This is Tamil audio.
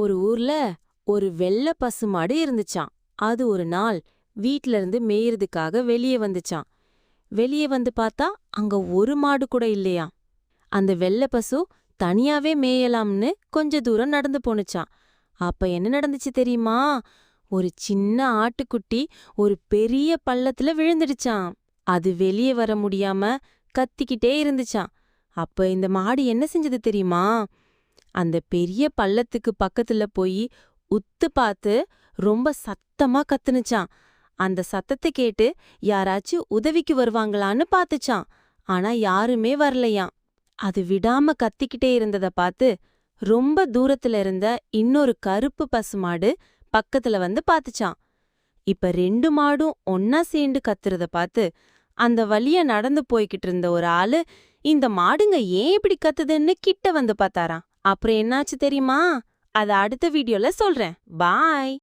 ஒரு ஊர்ல ஒரு வெள்ளை பசுமாடு இருந்துச்சாம். அது ஒரு நாள் வீட்ல இருந்து மேயறதுக்காக வெளியே வந்துச்சாம். வெளியே வந்து பார்த்தா அங்க ஒரு மாடு கூட இல்லையாம். அந்த வெள்ள பசு தனியாவே மேயலாம்னு கொஞ்ச தூரம் நடந்து போனுச்சாம் அப்ப என்ன நடந்துச்சு தெரியுமா? ஒரு சின்ன ஆட்டுக்குட்டி ஒரு பெரிய பள்ளத்துல விழுந்துடுச்சாம். அது வெளியே வர முடியாம கத்திக்கிட்டே இருந்துச்சாம். அப்ப இந்த மாடு என்ன செஞ்சது தெரியுமா? அந்த பெரிய பள்ளத்துக்கு பக்கத்துல போய் உத்து பார்த்து ரொம்ப சத்தமா கத்துனுச்சாம் அந்த சத்தத்தை கேட்டு யாராச்சும் உதவிக்கு வருவாங்களான்னு பார்த்துச்சான் ஆனா யாருமே வரலையாம். அது விடாம கத்திக்கிட்டே இருந்தத பார்த்து ரொம்ப தூரத்துல இருந்த இன்னொரு கருப்பு பசுமாடு பக்கத்துல வந்து பார்த்துச்சான் இப்ப ரெண்டு மாடும் ஒன்னா சேர்ந்து கத்துறத பார்த்து அந்த வழிய நடந்து போய்கிட்டு இருந்த ஒரு ஆளு இந்த மாடுங்க ஏன் இப்படி கத்துதுன்னு கிட்ட வந்து பார்த்தாராம் அப்புறம் என்னாச்சு தெரியுமா? அத அடுத்த வீடியோல சொல்றேன். பாய்.